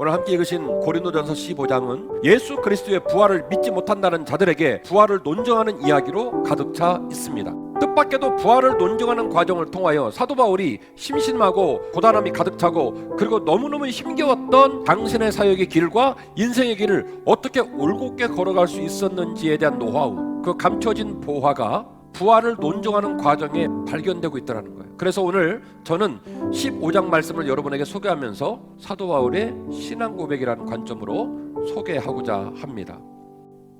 오늘 함께 읽으신 고린도전서 15장은 예수 그리스도의 부활을 믿지 못한다는 자들에게 부활을 논증하는 이야기로 가득 차 있습니다. 뜻밖에도 부활을 논증하는 과정을 통하여 사도 바울이 심심하고 고단함이 가득 차고 그리고 너무너무 힘겨웠던 당신의 사역의 길과 인생의 길을 어떻게 올곧게 걸어갈 수 있었는지에 대한 노하우, 그 감춰진 보화가 부활을 논증하는 과정에 발견되고 있다는 거예요. 그래서 오늘 저는 15장 말씀을 여러분에게 소개하면서 사도 바울의 신앙 고백이라는 관점으로 소개하고자 합니다.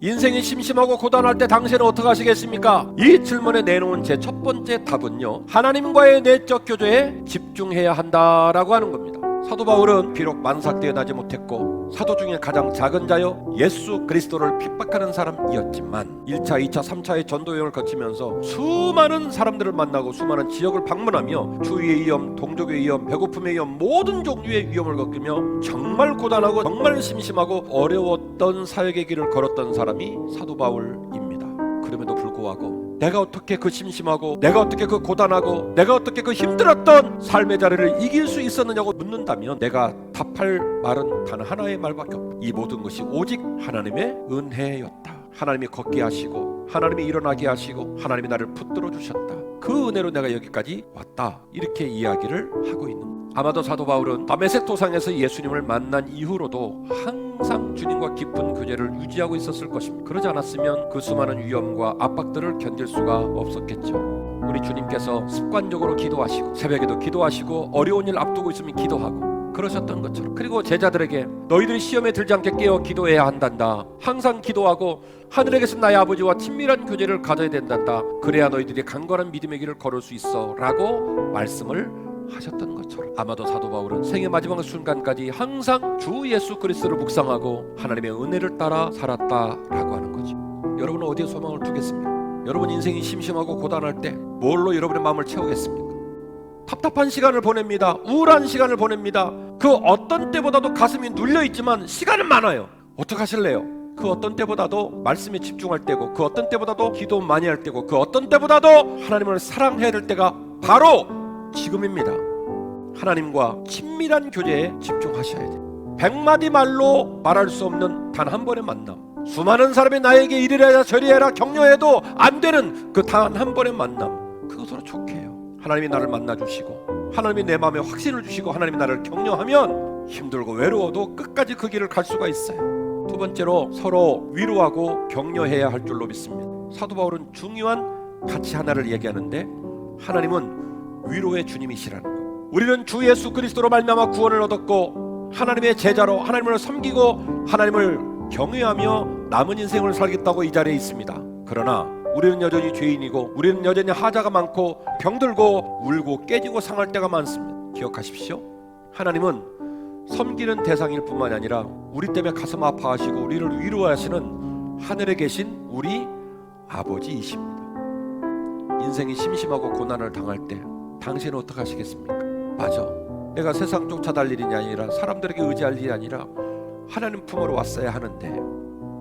인생이 심심하고 고단할 때 당신은 어떻게 하시겠습니까? 이 질문에 내놓은 제 첫 번째 답은요. 하나님과의 내적 교제에 집중해야 한다라고 하는 겁니다. 사도 바울은 비록 만삭되어 나지 못했고 사도 중에 가장 작은 자여 예수 그리스도를 핍박하는 사람이었지만 1차, 2차, 3차의 전도 여행을 거치면서 수많은 사람들을 만나고 수많은 지역을 방문하며 추위의 위험, 동족의 위험, 배고픔의 위험 모든 종류의 위험을 겪으며 정말 고단하고 정말 심심하고 어려웠던 사역의 길을 걸었던 사람이 사도 바울입니다. 그럼에도 불구하고 내가 어떻게 그 심심하고 내가 어떻게 그 고단하고 내가 어떻게 그 힘들었던 삶의 자리를 이길 수 있었느냐고 묻는다면 내가 답할 말은 단 하나의 말밖에 없다. 이 모든 것이 오직 하나님의 은혜였다. 하나님이 걷게 하시고 하나님이 일어나게 하시고 하나님이 나를 붙들어 주셨다. 그 은혜로 내가 여기까지 왔다. 이렇게 이야기를 하고 있는. 아마도 사도 바울은 다메섹 도상에서 예수님을 만난 이후로도 항상 주님과 깊은 교제를 유지하고 있었을 것입니다. 그러지 않았으면 그 수많은 위험과 압박들을 견딜 수가 없었겠죠. 우리 주님께서 습관적으로 기도하시고 새벽에도 기도하시고 어려운 일 앞두고 있으면 기도하고 그러셨던 것처럼 그리고 제자들에게 너희들이 시험에 들지 않게 깨어 기도해야 한단다 항상 기도하고 하늘에 계신 나의 아버지와 친밀한 교제를 가져야 된단다 그래야 너희들이 강건한 믿음의 길을 걸을 수 있어 라고 말씀을 하셨던 것처럼 아마도 사도 바울은 생의 마지막 순간까지 항상 주 예수 그리스도를 묵상하고 하나님의 은혜를 따라 살았다라고 하는 거죠 여러분은 어디에 소망을 두겠습니까? 여러분 인생이 심심하고 고단할 때 뭘로 여러분의 마음을 채우겠습니까? 답답한 시간을 보냅니다. 우울한 시간을 보냅니다. 그 어떤 때보다도 가슴이 눌려 있지만 시간은 많아요. 어떻게 하실래요? 그 어떤 때보다도 말씀에 집중할 때고 그 어떤 때보다도 기도 많이 할 때고 그 어떤 때보다도 하나님을 사랑해야 될 때가 바로 지금입니다. 하나님과 친밀한 교제에 집중하셔야 돼요. 백마디 말로 말할 수 없는 단 한 번의 만남. 수많은 사람이 나에게 이리라 저리해라 격려해도 안 되는 그 단 한 번의 만남. 그것으로 족해요. 하나님이 나를 만나 주시고 하나님이 내 마음에 확신을 주시고 하나님이 나를 격려하면 힘들고 외로워도 끝까지 그 길을 갈 수가 있어요. 두 번째로 서로 위로하고 격려해야 할 줄로 믿습니다. 사도 바울은 중요한 가치 하나를 얘기하는데 하나님은 위로의 주님이시라는 거. 우리는 주 예수 그리스도로 말미암아 구원을 얻었고 하나님의 제자로 하나님을 섬기고 하나님을 경외하며 남은 인생을 살겠다고 이 자리에 있습니다. 그러나 우리는 여전히 죄인이고 우리는 여전히 하자가 많고 병들고 울고 깨지고 상할 때가 많습니다. 기억하십시오. 하나님은 섬기는 대상일 뿐만 아니라 우리 때문에 가슴 아파하시고 우리를 위로하시는 하늘에 계신 우리 아버지이십니다. 인생이 심심하고 고난을 당할 때 당신은 어떻게 하시겠습니까? 맞아. 내가 세상 쫓아달 일이 아니라 사람들에게 의지할 일이 아니라 하나님 품으로 왔어야 하는데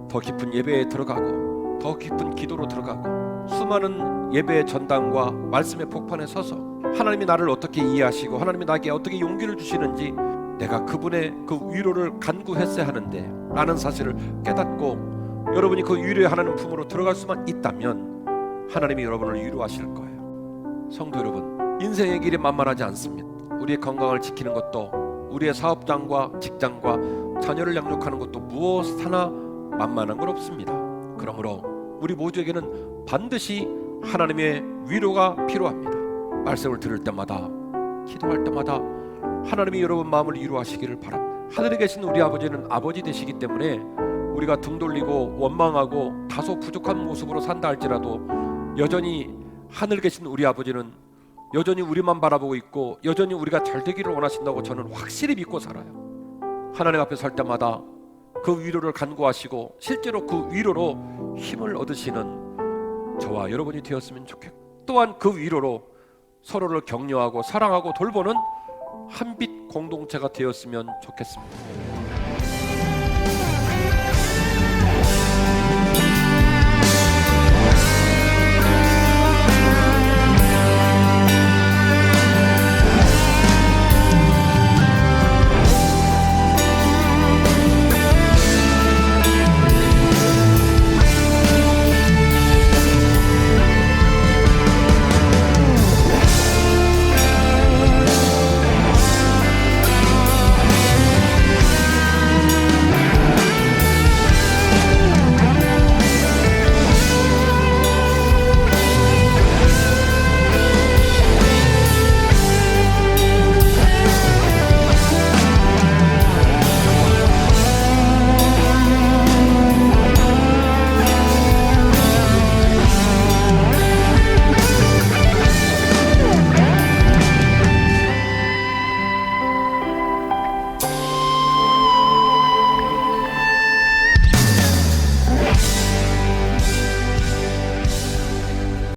더 깊은 예배에 들어가고 더 깊은 기도로 들어가고 수많은 예배의 전당과 말씀의 폭판에 서서 하나님이 나를 어떻게 이해하시고 하나님이 나에게 어떻게 용기를 주시는지 내가 그분의 그 위로를 간구했어야 하는데 라는 사실을 깨닫고 여러분이 그 위로의 하나님 품으로 들어갈 수만 있다면 하나님이 여러분을 위로하실 거예요. 성도 여러분, 인생의 길이 만만하지 않습니다. 우리의 건강을 지키는 것도 우리의 사업장과 직장과 자녀를 양육하는 것도 무엇 하나 만만한 건 없습니다. 그러므로 우리 모두에게는 반드시 하나님의 위로가 필요합니다. 말씀을 들을 때마다 기도할 때마다 하나님이 여러분 마음을 위로하시기를 바랍니다. 하늘에 계신 우리 아버지는 아버지 되시기 때문에 우리가 등 돌리고 원망하고 다소 부족한 모습으로 산다 할지라도 여전히 하늘 계신 우리 아버지는 여전히 우리만 바라보고 있고 여전히 우리가 잘 되기를 원하신다고 저는 확실히 믿고 살아요. 하나님 앞에 설 때마다 그 위로를 간구하시고 실제로 그 위로로 힘을 얻으시는 저와 여러분이 되었으면 좋겠고 또한 그 위로로 서로를 격려하고 사랑하고 돌보는 한빛 공동체가 되었으면 좋겠습니다.